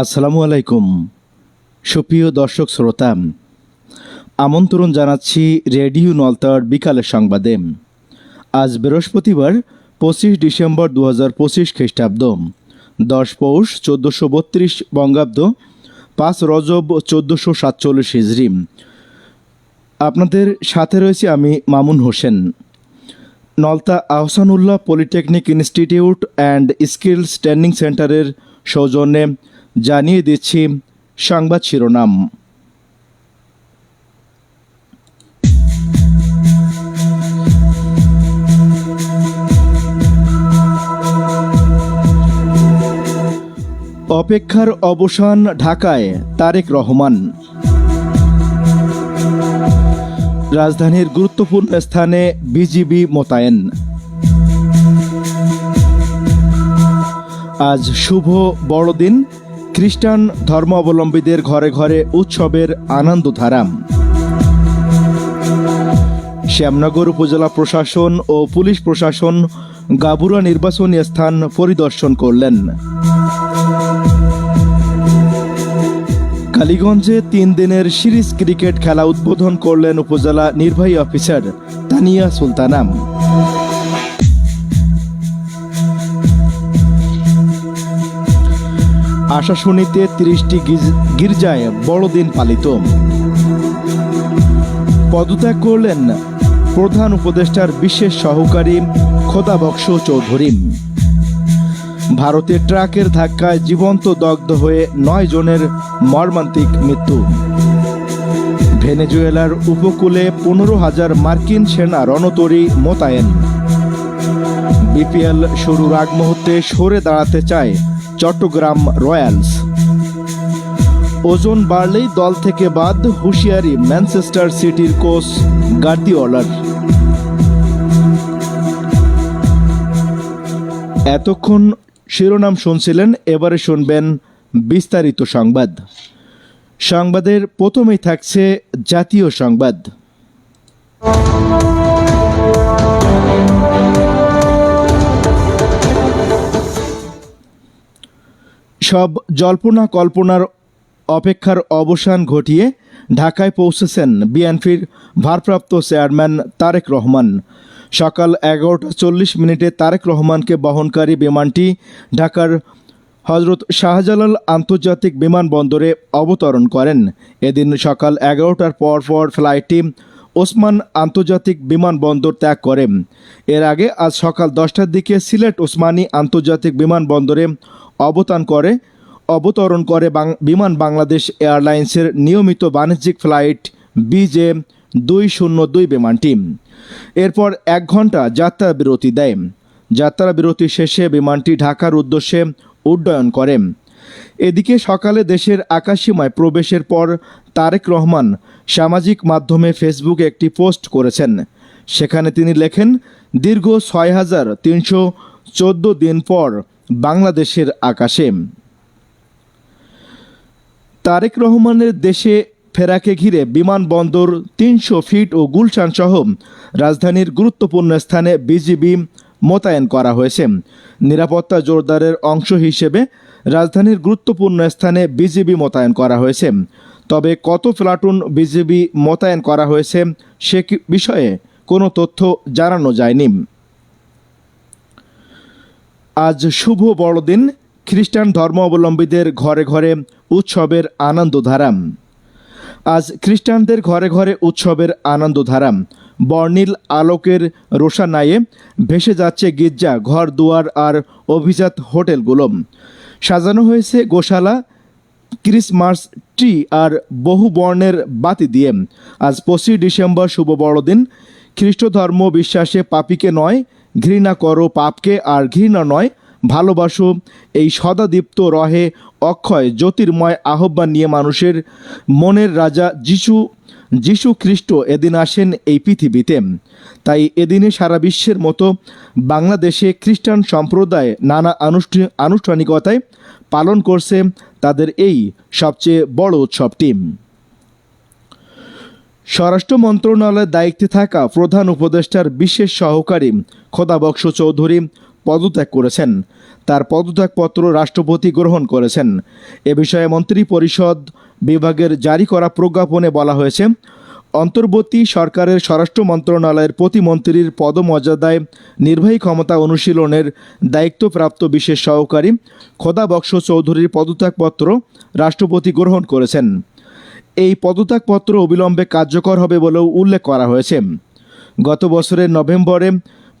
আসসালামু আলাইকুম। সুপ্রিয় দর্শক শ্রোতা, আমন্ত্রণ জানাচ্ছি রেডিও নলতার বিকালের সংবাদে। আজ বৃহস্পতিবার, পঁচিশ ডিসেম্বর দু হাজার পঁচিশ খ্রিস্টাব্দ। দশ পৌষ চোদ্দোশো বত্রিশ বঙ্গাব্দ, পাঁচ রজব চোদ্দোশো সাতচল্লিশ হিজড়ি আপনাদের সাথে রয়েছে আমি Mamun Hossain. Nalta Ahsanullah polytechnic institute and skills training সেন্টারের সৌজন্যে জানিয়ে দিচ্ছি সংবাদ শিরোনাম। অপেক্ষার অবসান ঢাকায় তারেক রহমান। রাজধানীর গুরুত্বপূর্ণ স্থানে বিজিবি মোতায়েন। আজ শুভ বড়দিন। খ্রিস্টান ধর্মাবলম্বীদের ঘরে ঘরে উৎসবের আনন্দধারাম। শ্যামনগর উপজেলা প্রশাসন ও পুলিশ প্রশাসন গাবুরা নির্বাচনী স্থান পরিদর্শন করলেন। কালীগঞ্জে তিন দিনের সিরিজ ক্রিকেট খেলা উদ্বোধন করলেন উপজেলা নির্বাহী অফিসার তানিয়া সুলতানাম। আশাশুনিতে তিরিশটি গির্জায় বড়দিন পালিত। পদত্যাগ করলেন প্রধান উপদেষ্টার বিশেষ সহকারী খোদাবক্স চৌধুরী। ভারতের ট্রাকের ধাক্কায় জীবন্ত দগ্ধ হয়ে নয় জনের মর্মান্তিক মৃত্যু। ভেনেজুয়েলার উপকূলে পনেরো হাজার মার্কিন সেনা রণতরী মোতায়েন। বিপিএল শুরুর আগ মুহূর্তে সরে দাঁড়াতে চায় চট্টগ্রাম রয়্যালস। ওজন বাড়লেই দল থেকে বাদ হুঁশিয়ারি ম্যানচেস্টার সিটির কোচ গার্দিওলার। এতক্ষণ শিরোনাম শুনছিলেন, এবারে শুনবেন বিস্তারিত সংবাদ। সংবাদের প্রথমেই থাকছে জাতীয় সংবাদ। সব জল্পনা কল্পনার অপেক্ষার অবসান ঘটিয়ে ঢাকায় পৌঁছেছেন বিএনপির ভারপ্রাপ্ত চেয়ারম্যান তারেক রহমান। সকাল এগারোটা চল্লিশ মিনিটে তারেক রহমানকে বহনকারী বিমানটি ঢাকার হজরত শাহজালাল আন্তর্জাতিক বিমানবন্দরে অবতরণ করেন। এদিন সকাল এগারোটার পর পর ফ্লাইটটি ওসমান আন্তর্জাতিক বিমানবন্দর ত্যাগ করে। এর আগে আজ সকাল দশটার দিকে সিলেট ওসমানী আন্তর্জাতিক বিমানবন্দরে অবতান করে, অবতরণ করে বিমান বাংলাদেশ এয়ারলাইন্সের নিয়মিত বাণিজ্যিক ফ্লাইট বিজে দুই শূন্য দুই বিমানটি এরপর এক ঘণ্টা যাত্রা বিরতি দেয়। যাত্রা বিরতি শেষে বিমানটি ঢাকার উদ্দেশ্যে উড্ডয়ন করে। এদিকে সকালে দেশের আকাশসীমায় প্রবেশের পর তারেক রহমান সামাজিক মাধ্যমে ফেসবুকে একটি পোস্ট করেছেন। সেখানে তিনি লেখেন, দীর্ঘ ছয় হাজার তিনশো চোদ্দ দিন পর বাংলাদেশের আকাশে। তারেক রহমানের দেশে ফেরাকে ঘিরে বিমানবন্দর তিনশো ফিট ও গুলশান সহ রাজধানীর গুরুত্বপূর্ণ স্থানে বিজিবি মোতায়েন করা হয়েছে। নিরাপত্তা জোরদারের অংশ হিসেবে রাজধানীর গুরুত্বপূর্ণ স্থানে বিজিবি মোতায়েন করা হয়েছে। তবে কত প্লাটুন বিজিবি মোতায়েন করা হয়েছে সে বিষয়ে কোনো তথ্য জানানো যায়নি। আজ শুভ বড়দিন, খ্রিস্টান ধর্মাবলম্বীদের ঘরে ঘরে উৎসবের আনন্দধারাম। আজ খ্রিস্টানদের ঘরে ঘরে উৎসবের আনন্দধারাম। বর্ণিল আলোকের রোশানায়ে ভেসে যাচ্ছে গির্জা, ঘর দুয়ার আর অভিজাত হোটেলগুলো। সাজানো হয়েছে গোশালা, ক্রিসমাস ট্রি আর বহু বর্ণের বাতি দিয়ে। আজ পঁচিশ ডিসেম্বর শুভ বড়দিন খ্রিস্ট ধর্ম বিশ্বাসে পাপিকে নয় ঘৃণা করো পাপকে আর ঘৃণা নয়, ভালোবাসো। এই সদাদীপ্ত রহে অক্ষয়, জ্যোতির্ময় আহ্বান নিয়ে মানুষের মনের রাজা যিশু যিশু খ্রিস্ট এদিন আসেন এই পৃথিবীতে। তাই এদিনে সারা বিশ্বের মতো বাংলাদেশে খ্রিস্টান সম্প্রদায় নানা আনুষ্ঠানিকতায় পালন করছে তাদের এই সবচেয়ে বড় উৎসবটি। স্বরাষ্ট্র মন্ত্রণালয়ের দায়িত্বে থাকা প্রধান উপদেষ্টার বিশেষ সহকারী খোদাবক্স চৌধুরী পদত্যাগ করেছেন। তার পদত্যাগপত্র রাষ্ট্রপতি গ্রহণ করেছেন। এ বিষয়ে মন্ত্রী পরিষদ বিভাগের জারি করা প্রজ্ঞাপনে বলা হয়েছে, অন্তর্বর্তী সরকারের স্বরাষ্ট্র মন্ত্রণালয়ের প্রতিমন্ত্রীর পদমর্যাদায় নির্বাহী ক্ষমতা অনুশীলনের দায়িত্বপ্রাপ্ত বিশেষ সহকারী খোদা বক্স চৌধুরীর পদত্যাগপত্র রাষ্ট্রপতি গ্রহণ করেছেন। এই পদত্যাগপত্র অবিলম্বে কার্যকর হবে বলেও উল্লেখ করা হয়েছে। গত বছরের নভেম্বরে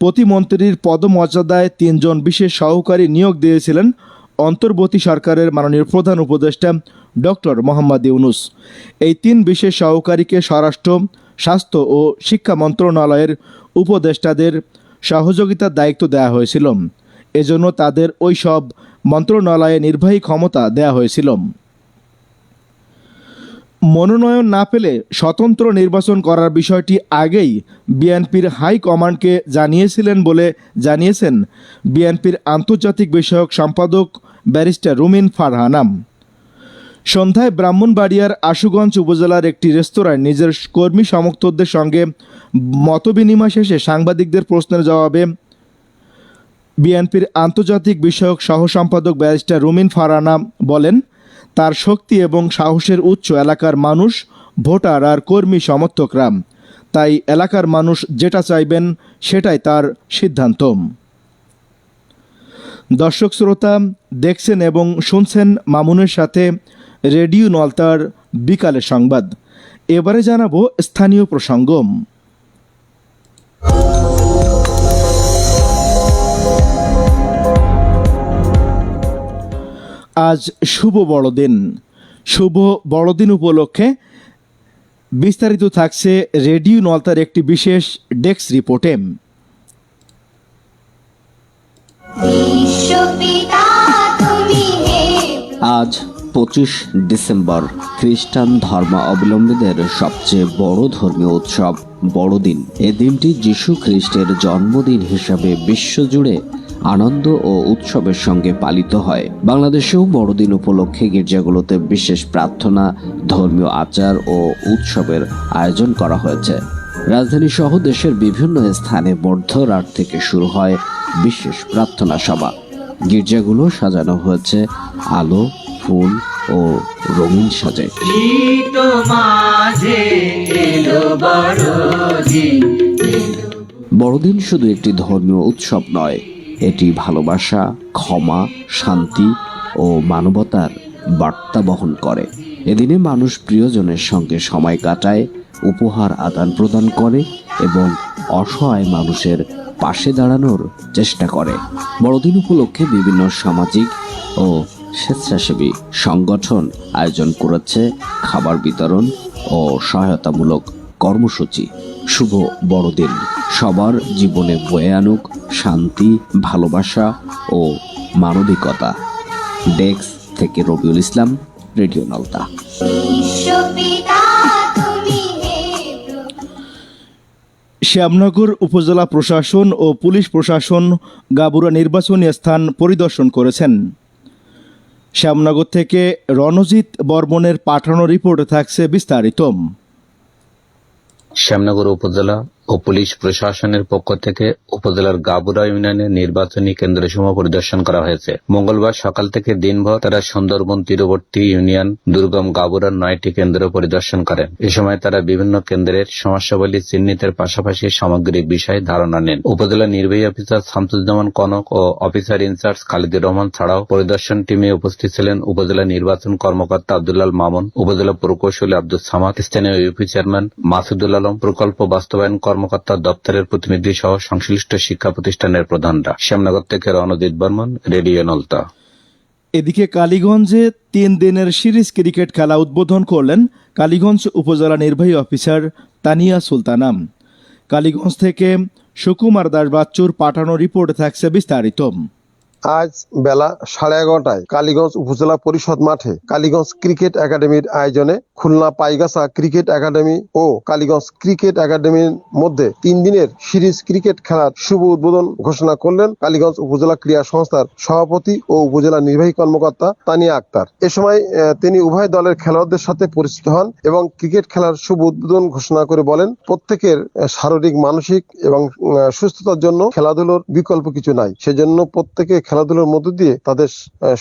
প্রতিমন্ত্রীর পদমর্যাদায় তিনজন বিশেষ সহকারী নিয়োগ দিয়েছিলেন অন্তর্বর্তী সরকারের মাননীয় প্রধান উপদেষ্টা ডক্টর মোহাম্মদ ইউনুস। এই তিন বিশেষ সহকারীকে স্বরাষ্ট্র, স্বাস্থ্য ও শিক্ষা মন্ত্রণালয়ের উপদেষ্টাদের সহযোগিতার দায়িত্ব দেওয়া হয়েছিল। এজন্য তাদের ওই সব মন্ত্রণালয়ে নির্বাহী ক্ষমতা দেওয়া হয়েছিল। মনোনয়ন না পেলে স্বতন্ত্র নির্বাচন করার বিষয়টি আগেই বিএনপির হাই কমান্ডকে জানিয়েছিলেন বলে জানিয়েছেন বিএনপির আন্তর্জাতিক বিষয়ক সম্পাদক ব্যারিস্টার রুমিন ফারহানাম। সন্ধ্যায় ব্রাহ্মণবাড়িয়ার আশুগঞ্জ উপজেলার একটি রেস্তোরাঁয় নিজের কর্মী সমর্থকদের সঙ্গে মতবিনিময় শেষে সাংবাদিকদের প্রশ্নের জবাবে বিএনপির আন্তর্জাতিক বিষয়ক সহ সম্পাদক ব্যারিস্টার রুমিন ফারানা বলেন তার শক্তি এবং সাহসের উচ্চ এলাকার মানুষ, ভোটার আর কর্মী সমর্থকরা। তাই এলাকার মানুষ যেটা চাইবেন, সেটাই তার সিদ্ধান্ত। দর্শক শ্রোতা, দেখছেন এবং শুনছেন মামুনের সাথে রেডিও নলতার বিকালের সংবাদ। এবারে জানাব স্থানীয় প্রসঙ্গ। আজ শুভ বড়দিন। শুভ বড়দিন উপলক্ষে বিস্তারিত থাকছে রেডিও নলতার একটি বিশেষ ডেস্ক রিপোর্টে। বিশ্বপিতা তুমি হে আজ পঁচিশ ডিসেম্বর খ্রিস্টান ধর্মাবলম্বীদের সবচেয়ে বড় ধর্মীয় উৎসব বড়দিন। এ দিনটি যীশু খ্রিস্টের জন্মদিন হিসাবে বিশ্বজুড়ে আনন্দ ও উৎসবের সঙ্গে পালিত হয়। বাংলাদেশেও বড়দিন উপলক্ষে গির্জাগুলোতে বিশেষ প্রার্থনা ধর্মীয় আচার ও উৎসবের আয়োজন করা হয়েছে। রাজধানী সহ দেশের বিভিন্ন স্থানে মধ্যরাত থেকে শুরু হয় বিশেষ প্রার্থনা সভা। গির্জাগুলো সাজানো হয়েছে আলো ফুল ও রঙিন সাজে। বড়দিন শুধু একটি ধর্মীয় উৎসব নয় এটি ভালোবাসা, ক্ষমা, শান্তি ও মানবতার বার্তা বহন করে। এদিনে মানুষ প্রিয়জনের সঙ্গে সময় কাটায়, উপহার আদান প্রদান করে এবং অসহায় মানুষের পাশে দাঁড়ানোর চেষ্টা করে। বড়দিন উপলক্ষে বিভিন্ন সামাজিক ও স্বেচ্ছাসেবী সংগঠন আয়োজন করেছে খাবার বিতরণ ও সহায়তামূলক কর্মসূচি। শুভ বড়দিন। সবার জীবনে বয়ে আনুক শান্তি ভালোবাসা ও মানবিকতা। ডেস্ক থেকে রবিউল ইসলাম রেডিও নলতা। শ্যামনগর উপজেলা প্রশাসন ও পুলিশ প্রশাসন গাবুরা নির্বাচনী স্থান পরিদর্শন করেছেন। শ্যামনগর থেকে রণজিৎ বর্মনের পাঠানো রিপোর্টে থাকছে বিস্তারিত। শ্যামনগর উপজেলা ও পুলিশ প্রশাসনের পক্ষ থেকে উপজেলার গাবুরা ইউনিয়নের নির্বাচনী কেন্দ্রসমূহ পরিদর্শন করা হয়েছে। মঙ্গলবার সকাল থেকে দিনভর তারা সুন্দরবন তীরবর্তী ইউনিয়ন দুর্গম গাবুরার নয়টি কেন্দ্র পরিদর্শন করেন এ সময় তারা বিভিন্ন কেন্দ্রের সমস্যাবলী চিহ্নিতের পাশাপাশি সামগ্রিক বিষয়ে ধারণা নেন। উপজেলা নির্বাহী officer Shamsuzzaman Konok O officer in charge Khalidur Rahman ছাড়াও পরিদর্শন টিমে উপস্থিত ছিলেন উপজেলা নির্বাচন কর্মকর্তা আব্দুল্লাল মামুন, উপজেলা প্রকৌশলী আব্দুল সামাদ, স্থানীয় ইউপি চেয়ারম্যান মাসুদুল আলম, প্রকল্প বাস্তবায়ন কর্মকর্তা দপ্তরের প্রতিনিধি সহ সংশ্লিষ্ট শিক্ষা প্রতিষ্ঠানের প্রধানরা। শ্যামনগর থেকে রণজিৎ বর্মন, রেডিও নলতা। এদিকে কালীগঞ্জে তিন দিনের সিরিজ ক্রিকেট খেলা উদ্বোধন করলেন কালীগঞ্জ উপজেলা নির্বাহী অফিসার তানিয়া সুলতানাম কালীগঞ্জ থেকে সুকুমার দাস বাচ্চুর পাঠানো রিপোর্টে থাকছে বিস্তারিত। আজ বেলা সাড়ে এগারোটায় কালীগঞ্জ উপজেলা পরিষদ মাঠে কালীগঞ্জ ক্রিকেট একাডেমির আয়োজনে খুলনা পাইগাছা ক্রিকেট একাডেমি ও কালীগঞ্জ ক্রিকেট একাডেমির মধ্যে তিন দিনের সিরিজ ক্রিকেট খেলার শুভ উদ্বোধন ঘোষণা করলেন কালীগঞ্জ উপজেলা ক্রীড়া সংস্থার সভাপতি ও উপজেলা নির্বাহী কর্মকর্তা তানিয়া আক্তার। এ সময় তিনি উভয় দলের খেলোয়াড়দের সাথে পরিচিত হন এবং ক্রিকেট খেলার শুভ উদ্বোধন ঘোষণা করে বলেন, প্রত্যেকের শারীরিক, মানসিক এবং সুস্থতার জন্য খেলাধুলোর বিকল্প কিছু নাই। সেজন্য প্রত্যেকে খেলাধুলার মধ্য দিয়ে তাদের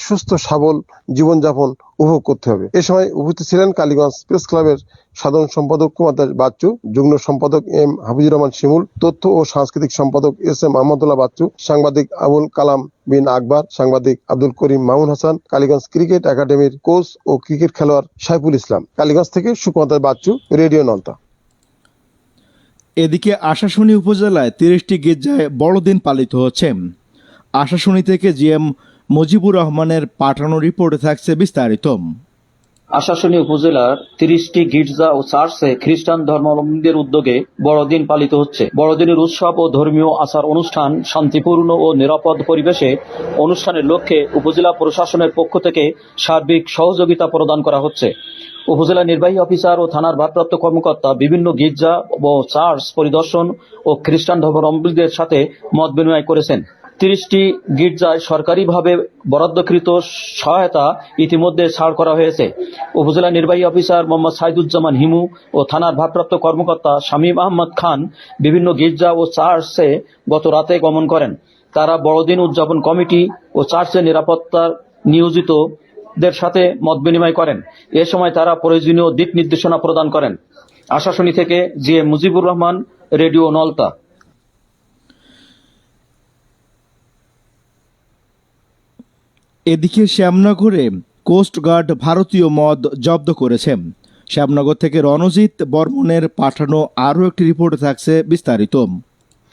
সুস্থ, সবল জীবনযাপন উপভোগ করতে হবে। এ সময় উপস্থিত ছিলেন কালীগঞ্জ প্রেস ক্লাবের সাধারণ সম্পাদক কুমার দাস বাচ্চু, যুগ্ম সম্পাদক এম হাফিজুর রহমান শিমুল, তথ্য ও সাংস্কৃতিক সম্পাদক এস এম আহমদুল্লাহ বাচ্চু, সাংবাদিক আবুল কালাম বিন আকবর, সাংবাদিক আব্দুল করিম মামুন হাসান, কালীগঞ্জ ক্রিকেট একাডেমির কোচ ও ক্রিকেট খেলোয়াড় সাইফুল ইসলাম। কালীগঞ্জ থেকে সুকুমার বাচ্চু, রেডিও নলতা। এদিকে আশাশুনি উপজেলায় তিরিশটি গির্জায় বড়দিন পালিত হচ্ছে। আশাশুনি থেকে জিএম মুজিবুর রহমানের পাঠানো রিপোর্টে থাকছে বিস্তারিত। আশাশুনি উপজেলার তিরিশটি গির্জা ও চার্চে খ্রিস্টান ধর্মাবলম্বীদের উদ্যোগে বড়দিন পালিত হচ্ছে। বড়দিনের উৎসব ও ধর্মীয় আচার অনুষ্ঠান শান্তিপূর্ণ ও নিরাপদ পরিবেশে অনুষ্ঠানের লক্ষ্যে উপজেলা প্রশাসনের পক্ষ থেকে সার্বিক সহযোগিতা প্রদান করা হচ্ছে। উপজেলা নির্বাহী অফিসার ও থানার ভারপ্রাপ্ত কর্মকর্তা বিভিন্ন গির্জা ও চার্চ পরিদর্শন ও খ্রিস্টান ধর্মাবলম্বীদের সাথে মত বিনিময় করেছেন। তিরিশটি গির্জায় সরকারিভাবে বরাদ্দকৃত সহায়তা ইতিমধ্যে ছাড় করা হয়েছে। উপজেলা নির্বাহী অফিসার মোহাম্মদ সাইদুজ্জামান হিমু ও থানার ভারপ্রাপ্ত কর্মকর্তা শামীম আহমদ খান বিভিন্ন গির্জা ও চার্চে গত রাতে গমন করেন। তারা বড়দিন উদযাপন কমিটি ও চার্চের নিরাপত্তার নিয়োজিতদের সাথে মত বিনিময় করেন। এ সময় তারা প্রয়োজনীয় দিক নির্দেশনা প্রদান করেন। আশাশুনি থেকে G M Mujibur Rahman, radio Nalta. এদিকে শ্যামনগরে কোস্টগার্ড ভারতীয় মদ জব্দ করেছে। শ্যামনগর থেকে রণজিৎ বর্মনের পাঠানো আরও একটি রিপোর্টে থাকছে বিস্তারিত।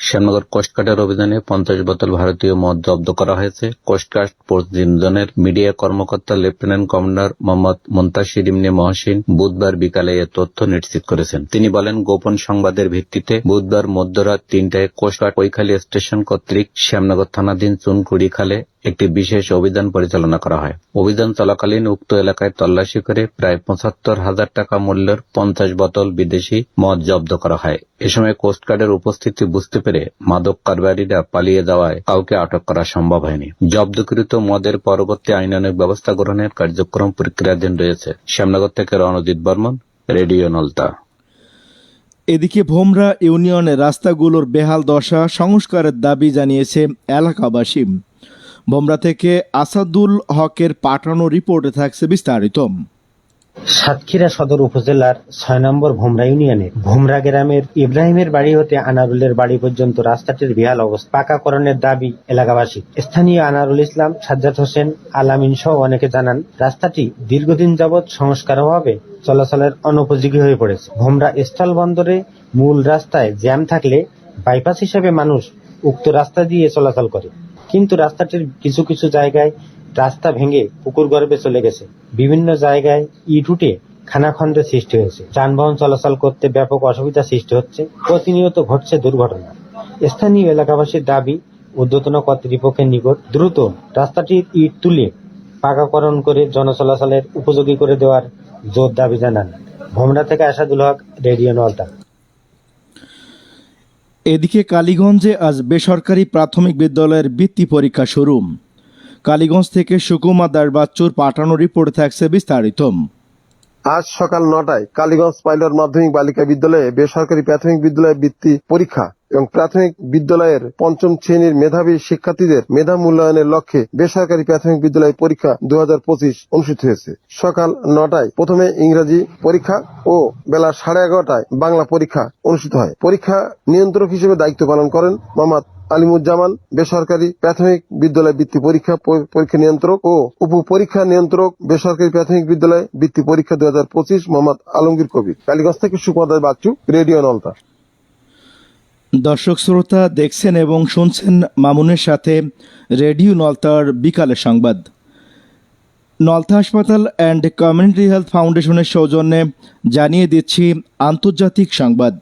শ্যামনগর কোস্টগার্ডের অভিযানে পঞ্চাশ বোতল ভারতীয় মদ জব্দ করা হয়েছে। কোস্টগার্ড প্রতিদিনের মিডিয়া কর্মকর্তা লেফটেন্যান্ট কমান্ডার মোহাম্মদ মুন্তাসির ইমনে মহসিন বুধবার বিকালে এ তথ্য নিশ্চিত করেছেন। তিনি বলেন, গোপন সংবাদের ভিত্তিতে বুধবার মধ্যরাত তিনটায় কোস্টগার্ড কৈখালী স্টেশন কর্তৃক শ্যামনগর থানাধীন চুনকুড়ি খালে একটি বিশেষ অভিযান পরিচালনা করা হয়। অভিযান চলাকালীন উক্ত এলাকায় তল্লাশি করে প্রায় পঁচাত্তর হাজার টাকা মূল্যের পঞ্চাশ বোতল বিদেশি মদ জব্দ করা হয়। এ সময় কোস্টগার্ডের উপস্থিতি বুঝতে পেরে মাদক কারবারিরা পালিয়ে যাওয়ায় কাউকে আটক করা সম্ভব হয়নি। জব্দকৃত মদের পরবর্তী আইনানুগ ব্যবস্থা গ্রহণের কার্যক্রম প্রক্রিয়াধীন রয়েছে। শ্যামনগর থেকে রণজিৎ বর্মন, রেডিও নলতা। এদিকে ভোমরা ইউনিয়নের রাস্তাগুলোর বেহাল দশা সংস্কারের দাবি জানিয়েছে এলাকাবাসী। ভোমরা থেকে আসাদুল হকের পাঠানো রিপোর্টে থাকছে বিস্তারিত। সাতক্ষীরা সদর উপজেলার ছয় নম্বর ভোমরা ইউনিয়নের ভোমরা গ্রামের ইব্রাহিমের বাড়ি হতে আনারুলের বাড়ি পর্যন্ত রাস্তাটির বিহাল অবস্থা। পাকাকরণের দাবি এলাকাবাসী স্থানীয় আনারুল ইসলাম, সাজ্জাদ হোসেন, আলামিন সহ অনেকে জানান, রাস্তাটি দীর্ঘদিন যাবৎ সংস্কার অভাবে চলাচলের অনুপযোগী হয়ে পড়েছে। ভোমরা স্থল বন্দরে মূল রাস্তায় জ্যাম থাকলে বাইপাস হিসেবে মানুষ উক্ত রাস্তা দিয়ে চলাচল করে। কিন্তু রাস্তাটির কিছু কিছু জায়গায় রাস্তা ভেঙে পুকুর গর্ভে চলে গেছে। বিভিন্ন জায়গায় ইট উঠে খানাখন্দের সৃষ্টি হয়েছে। যানবাহন চলাচল করতে ব্যাপক অসুবিধা সৃষ্টি হচ্ছে। প্রতিনিয়ত ঘটছে দুর্ঘটনা। স্থানীয় এলাকাবাসীর দাবি ঊর্ধ্বতন কর্তৃপক্ষের নিকট দ্রুত রাস্তাটির ইট তুলে পাকাকরণ করে জনচলাচলের উপযোগী করে দেওয়ার জোর দাবি জানান। ভোমরা থেকে আসাদুল হক, রেডিও নলতা। এদিকে কালীগঞ্জে আজ বেসরকারি প্রাথমিক বিদ্যালয়ের বৃত্তি পরীক্ষা শুরু। কালীগঞ্জ থেকে সুকুমা দাস বাচ্চুর পাঠানো রিপোর্ট থাকছে বিস্তারিত। আজ সকাল নটায় কালীগঞ্জ পাইলট মাধ্যমিক বালিকা বিদ্যালয়ে বেসরকারি প্রাথমিক বিদ্যালয়ে বৃত্তি পরীক্ষা এবং প্রাথমিক বিদ্যালয়ের পঞ্চম শ্রেণির মেধাবী শিক্ষার্থীদের মেধা মূল্যায়নের লক্ষ্যে বেসরকারি প্রাথমিক বিদ্যালয় পরীক্ষা দু হাজার পঁচিশ অনুষ্ঠিত হয়েছে। সকাল নটায় প্রথমে ইংরেজি পরীক্ষা ও বেলা সাড়ে এগারোটায় বাংলা পরীক্ষা অনুষ্ঠিত হয়। পরীক্ষা নিয়ন্ত্রক হিসেবে দায়িত্ব পালন করেন মোহাম্মদ আলিমুজ্জামান বেসরকারি প্রাথমিক বিদ্যালয় বৃত্তি পরীক্ষা পরীক্ষা নিয়ন্ত্রক ও উপ পরীক্ষা নিয়ন্ত্রক বেসরকারি প্রাথমিক বিদ্যালয় বৃত্তি পরীক্ষা দু হাজার পঁচিশ মোহাম্মদ আলমগীর কবির। কালীগঞ্জ থেকে সুকুমার বাচ্চু, রেডিও নলতা। দর্শক শ্রোতা দেখছেন এবং শুনছেন মামুনের সাথে রেডিও নলতার বিকালের সংবাদ। নলতা হাসপাতাল অ্যান্ড কমিউনিটি হেলথ ফাউন্ডেশনের সৌজন্যে জানিয়ে দিচ্ছি আন্তর্জাতিক সংবাদ।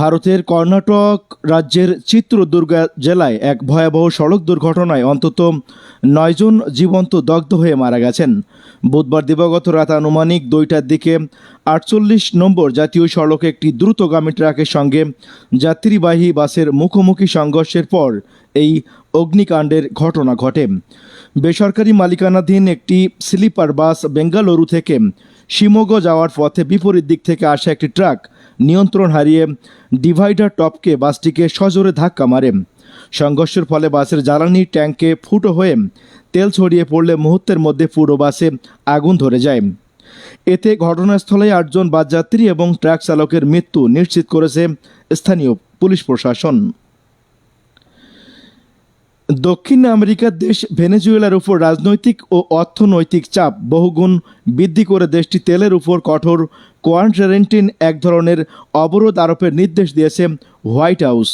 ভারতের কর্ণাটক রাজ্যের চিত্রদুর্গা জেলায় এক ভয়াবহ সড়ক দুর্ঘটনায় অন্তত নয়জন জীবন্ত দগ্ধ হয়ে মারা গেছেন। বুধবার দিবাগত রাত আনুমানিক দুইটার দিকে আটচল্লিশ নম্বর জাতীয় সড়কে একটি দ্রুতগামী ট্রাকের সঙ্গে যাত্রীবাহী বাসের মুখোমুখি সংঘর্ষের পর এই অগ্নিকাণ্ডের ঘটনা ঘটে। বেসরকারি মালিকানাধীন একটি স্লিপার বাস বেঙ্গালুরু থেকে শিমোগো যাওয়ার পথে বিপরীত দিক থেকে আসা একটি ট্রাক নিয়ন্ত্রণ হারিয়ে ডিভাইডার টপকে বাসটিকে সজোরে ধাক্কা মারে। সংঘর্ষের ফলে বাসের জ্বালানি ট্যাঙ্কে ফুটো হয়ে তেল ছড়িয়ে পড়লে মুহূর্তের মধ্যে পুরো বাসে আগুন ধরে যায়। এতে ঘটনাস্থলে আটজন বাসযাত্রী এবং ট্রাক চালকের মৃত্যু নিশ্চিত করেছে স্থানীয় পুলিশ প্রশাসন। দক্ষিণ আমেরিকার দেশ ভেনেজুয়েলার উপর রাজনৈতিক ও অর্থনৈতিক চাপ বহুগুণ বৃদ্ধি করে দেশটি তেলের উপর কঠোর কোয়ারেন্টাইন এক ধরনের অবরোধ আরোপের নির্দেশ দিয়েছে হোয়াইট হাউস।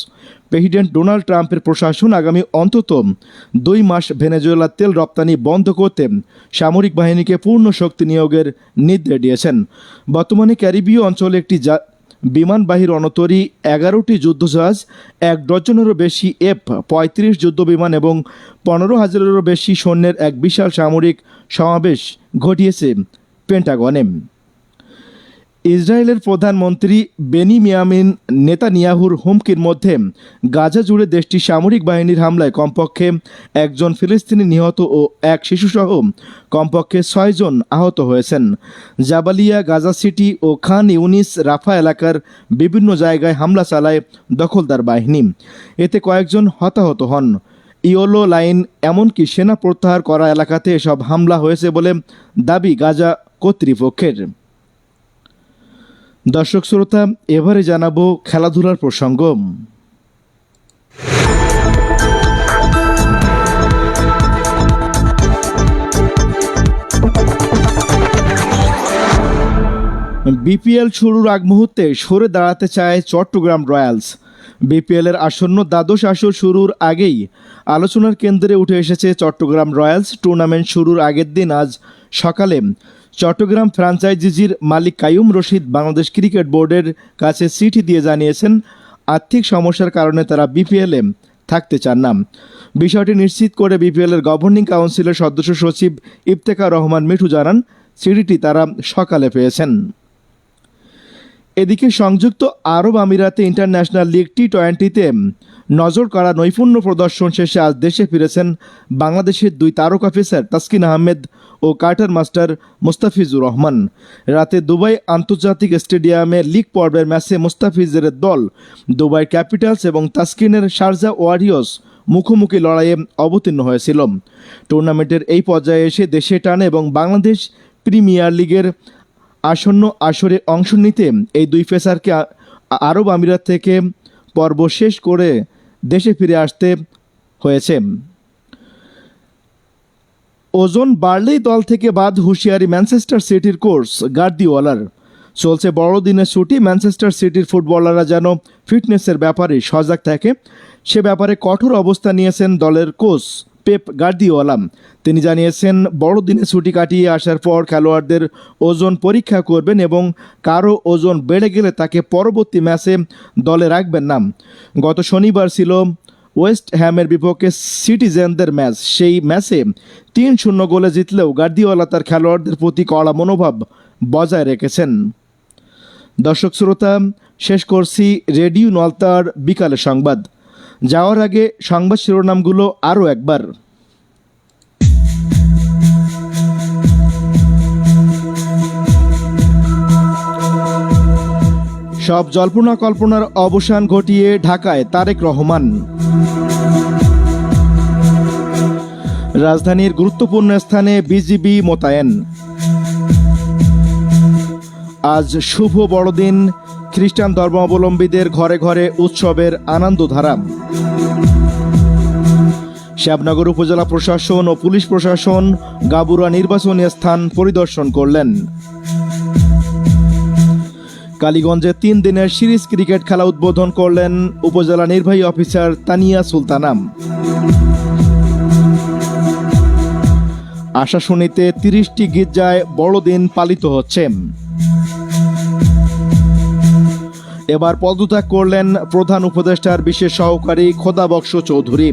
প্রেসিডেন্ট ডোনাল্ড ট্রাম্পের প্রশাসন আগামী অন্তত দুই মাস ভেনেজুয়েলার তেল রপ্তানি বন্ধ করতে সামরিক বাহিনীকে পূর্ণ শক্তি নিয়োগের নির্দেশ দিয়েছেন। বর্তমানে ক্যারিবীয় অঞ্চলে একটি জা বিমানবাহী রণতরী এগারোটি যুদ্ধজাহাজ, এক ডজনেরও বেশি এফ পঁয়ত্রিশ যুদ্ধ বিমান এবং পনেরো হাজারেরও বেশি সৈন্যের এক বিশাল সামরিক সমাবেশ ঘটিয়েছে পেন্টাগনে। ইসরায়েলের প্রধানমন্ত্রী বেনি বেনিমিয়ামিন নেতানিয়াহুর হুমকির মধ্যে গাজা জুড়ে দেশটির সামরিক বাহিনীর হামলায় কমপক্ষে একজন ফিলিস্তিনি নিহত ও এক শিশুসহ কমপক্ষে ছয়জন আহত হয়েছেন। জাবালিয়া, গাজা সিটি ও খান ইউনিস রাফা এলাকার বিভিন্ন জায়গায় হামলা চালায় দখলদার বাহিনী। এতে কয়েকজন হতাহত হন। ইওলো লাইন এমনকি সেনা প্রত্যাহার করা এলাকাতে এসব হামলা হয়েছে বলে দাবি গাজা কর্তৃপক্ষের। দর্শক শ্রোতা, এবারে জানাব খেলাধুলার প্রসঙ্গ। বিপিএল শুরুর আগ মুহূর্তে সরে দাঁড়াতে চায় চট্টগ্রাম রয়্যালস। বিপিএলের আসন্ন দ্বাদশ আসর শুরুর আগেই আলোচনার কেন্দ্রে উঠে এসেছে চট্টগ্রাম রয়্যালস। টুর্নামেন্ট শুরুর আগের দিন আজ সকালে চট্টগ্রাম ফ্রাঞ্চাইজিজির মালিক কায়ুম রশিদ বাংলাদেশ ক্রিকেট বোর্ডের কাছে চিঠি দিয়ে জানিয়েছেন, আর্থিক সমস্যার কারণে তারা বিপিএলে থাকতে চান না। বিষয়টি নিশ্চিত করে বিপিএলের গভর্নিং কাউন্সিলের সদস্য সচিব ইফতেখার রহমান মিঠু জানান, চিঠিটি তারা সকালে পেয়েছেন। এদিকে সংযুক্ত আরব আমিরাতে ইন্টারন্যাশনাল লিগ টি টোয়েন্টিতে নজর কাড়া নৈপুণ্য প্রদর্শন শেষে আজ দেশে ফিরেছেন বাংলাদেশের দুই তারকা পেসার তাসকিন আহমেদ ও কার্টার মাস্টার মুস্তাফিজুর রহমান। রাতে দুবাই আন্তর্জাতিক স্টেডিয়ামে লিগ পর্বের ম্যাচে মুস্তাফিজের দল দুবাই ক্যাপিটালস এবং তাসকিনের শারজা ওয়ারিয়স মুখোমুখি লড়াইয়ে অবতীর্ণ হয়েছিল। টুর্নামেন্টের এই পর্যায়ে এসে দেশে টানে এবং বাংলাদেশ প্রিমিয়ার লিগের আসন্ন আসরে অংশ নিতে এই দুই পেসারকে আ- আরব আমিরাত থেকে পর্ব শেষ করে দেশে ফিরে আসতে হয়েছে। ওজন বাড়লেই দল থেকে বাদ হুঁশিয়ারি ম্যানচেস্টার সিটির কোর্স গার্দিওয়ালার। চলছে বড়দিনের ছুটি, ম্যানচেস্টার সিটির ফুটবলাররা যেন ফিটনেসের ব্যাপারে সজাগ থাকে, সে ব্যাপারে কঠোর অবস্থা নিয়েছেন দলের কোচ পেপ গার্দিওয়ালা। তিনি জানিয়েছেন বড়দিনে ছুটি কাটিয়ে আসার পর খেলোয়াড়দের ওজন পরীক্ষা করবেন এবং কারও ওজন বেড়ে গেলে তাকে পরবর্তী ম্যাচে দলে রাখবেন না। গত শনিবার ছিল ওয়েস্ট হ্যামের বিপক্ষে সিটিজেনদের ম্যাচ। সেই ম্যাচে তিন শূন্য গোলে জিতলেও গার্দিওয়ালা তার খেলোয়াড়দের প্রতি কড়া মনোভাব বজায় রেখেছেন। দর্শক শ্রোতা, শেষ করছি রেডিও নলতার বিকালে সংবাদ। যাওয়ার আগে সংবাদ শিরোনামগুলো আরও একবার। সব জল্পনা কল্পনার অবসান ঘটিয়ে ঢাকায় তারেক রহমান। রাজধানীর গুরুত্বপূর্ণ স্থানে বিজিবি মোতায়েন। আজ শুভ বড়দিন, খ্রিস্টান ধর্মাবলম্বীদের ঘরে ঘরে উৎসবের আনন্দধারা। শ্যাবনগর উপজেলা প্রশাসন ও পুলিশ প্রশাসন গাবুরা নির্বাচনী স্থান পরিদর্শন করলেন। কালীগঞ্জে তিন দিনের সিরিজ ক্রিকেট খেলা উদ্বোধন করলেন উপজেলা নির্বাহী অফিসার তানিয়া সুলতানাম আশাশুনিতে তিরিশটি গির্জায় বড়দিন পালিত হচ্ছে। এবার পদত্যাগ করলেন প্রধান উপদেষ্টার বিশেষ সহকারী খোদাবক্স চৌধুরী।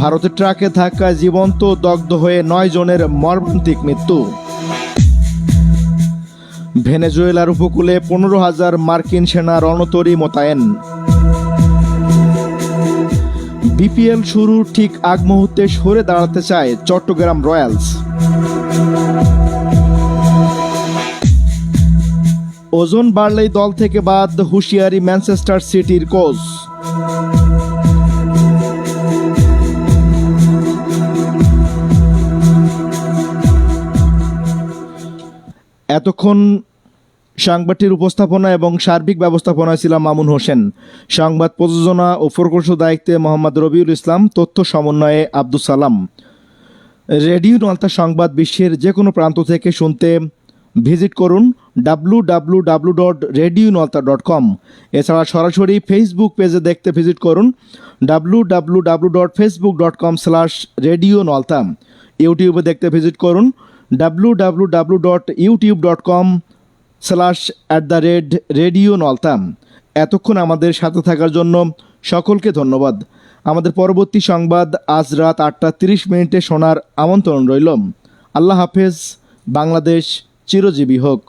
ভারতের ট্রাকে ধাক্কায় জীবন্ত, দগ্ধ হয়ে নয় জনের মর্মান্তিক মৃত্যু। ভেনেজুয়েলার উপকূলে পনেরো হাজার মার্কিন সেনা রণতরী মোতায়েন। বিপিএল শুরুর ঠিক আগ মুহূর্তে সরে দাঁড়াতে চায় চট্টগ্রাম রয়্যালস। ওজন বাড়লেই দল থেকে বাদ হুঁশিয়ারি ম্যানচেস্টার সিটির কোচ। এতক্ষণ সংবাদটির উপস্থাপনা এবং সার্বিক ব্যবস্থাপনায় ছিলাম মামুন হোসেন। সংবাদ প্রযোজনা ও প্রকৌশল দায়িত্বে মোহাম্মদ রবিউল ইসলাম, তথ্য সমন্বয়ে আব্দুল সালাম। রেডিও নলতা সংবাদ বিশ্বের যে কোনো প্রান্ত থেকে শুনতে ভিজিট করুন W W W dot radio Nalta dot com. এছাড়া সরাসরি ফেসবুক পেজে দেখতে ভিজিট করুন W W W dot Facebook dot com slash radio Nalta. ইউটিউবে দেখতে ভিজিট করুন W dot YouTube dot com slash at the red radio নলতাম এতক্ষণ আমাদের সাথে থাকার জন্য সকলকে ধন্যবাদ। আমাদের পরবর্তী সংবাদ আজ রাত আটটা তিরিশ মিনিটে শোনার আমন্ত্রণ রইল। আল্লাহ হাফেজ। বাংলাদেশ চিরজীবী হোক।